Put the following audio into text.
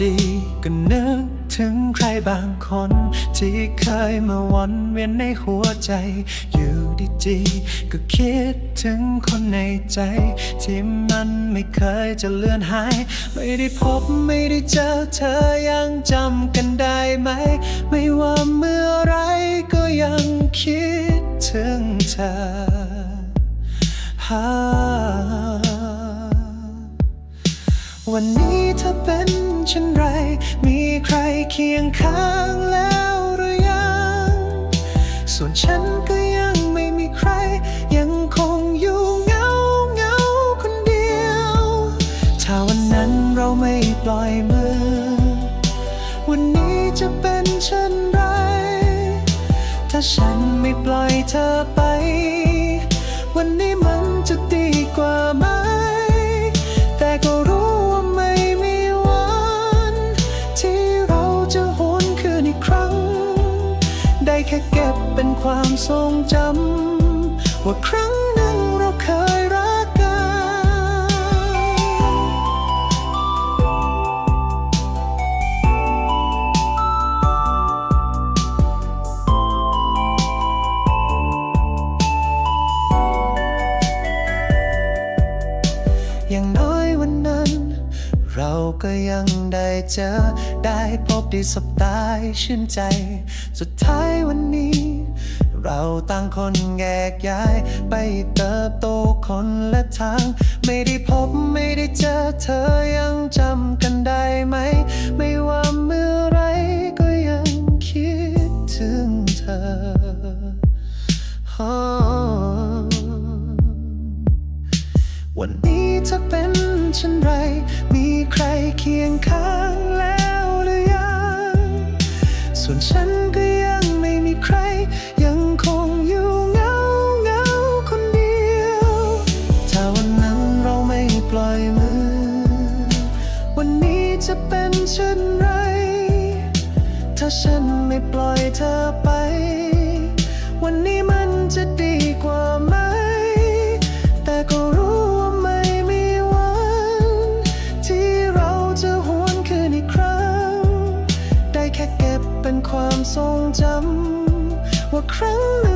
ดีๆก็นึกถึงใครบางคน ที่เคยมาวนเวียนในหัวใจ อยู่ดีๆก็คิดถึงคนในใจ ที่มันไม่เคยจะเลือนหาย ไม่ได้พบไม่ได้เจอเธอยังจำกันได้ไหม ไม่ว่าเมื่อไรก็ยังคิดถึงเธอวันนี้เธอเป็น เคียงข้างแล้วหรือยัง ส่วนฉันก็ยังไม่มีใคร ยังคงอยู่เงาเงาคนเดียว ถ้าวันนั้นเราไม่ปล่อยมือ วันนี้จะเป็นเช่นไร ถ้าฉันไม่ปล่อยเธอไป เป็นความทรงจำ ว่าครั้งหนึ่งเราเคยรักกัน อย่างน้อยวันนั้น เราก็ยังได้เจอ ได้พบได้สบตาให้ชื่นใจ สุดท้ายวันนี้ เราต่างคนแยกย้าย ไปเติบโตคนละทาง ไม่ได้พบไม่ได้เจอเธอยังจำกันได้ไหม ไม่ว่าเมื่อไรก็ยังคิดถึงเธอ วันนี้เธอเป็นเช่นไร มีใครเคียงข้างแล้วหรือยัง ส่วนฉัน วันนี้จะเป็นเช่นไร ถ้าฉันไม่ปล่อยเธอไป วันนี้มันจะดีกว่าไหม แต่ก็รู้ว่าไม่มีวัน ที่เราจะหวนคืนอีกครั้ง ได้แค่เก็บเป็นความทรงจำว่าครั้งหนึ่ง